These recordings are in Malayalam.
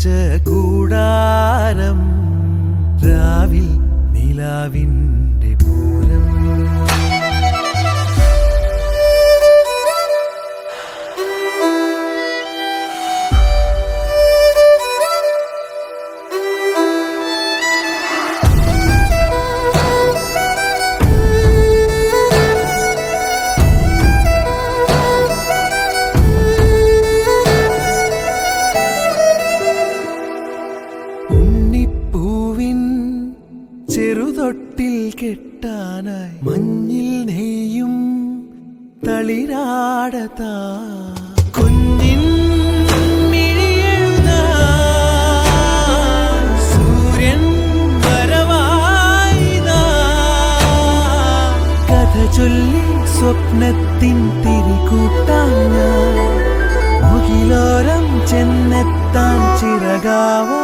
പതിപ്പിച്ച കൂടാരം രാവിൽ നിലാവിന്റെ കെട്ടാനായി മഞ്ഞിൽ നെയ്യും തളിരാടതാ. കുഞ്ഞിൻ ചൊല്ലി സ്വപ്നത്തിൻ തിരികൂട്ടാൻ മുകിലോരം ചെന്നെത്താൻ ചിറകാവാൻ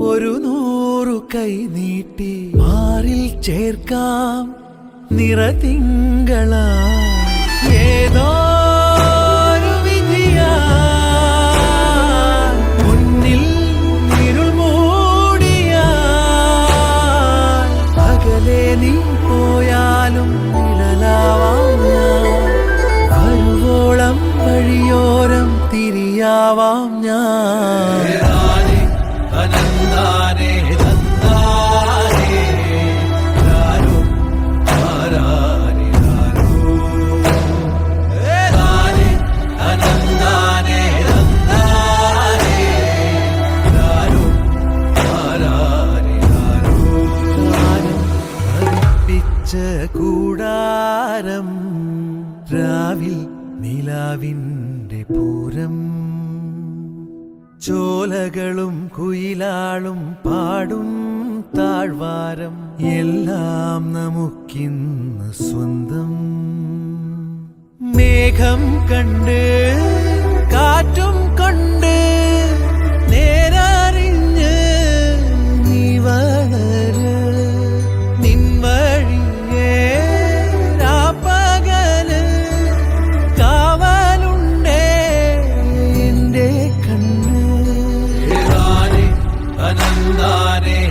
ഒരു നൂറു കൈ നീട്ടി മാറിൽ ചേർക്കാം നിറതിങ്കള. ഏതോ നീ പോയാലും തിരിയാവാം ഞാൻ. കൂടാരം രാവിൽ നിലാവിന്റെ പൂരം. ചോലകളും കുയിലാളും പാടും താഴ്വാരം. എല്ലാം നമുക്കിന്ന് സ്വന്തം. മേഘം കണ്ട് കാറ്റും রমদানে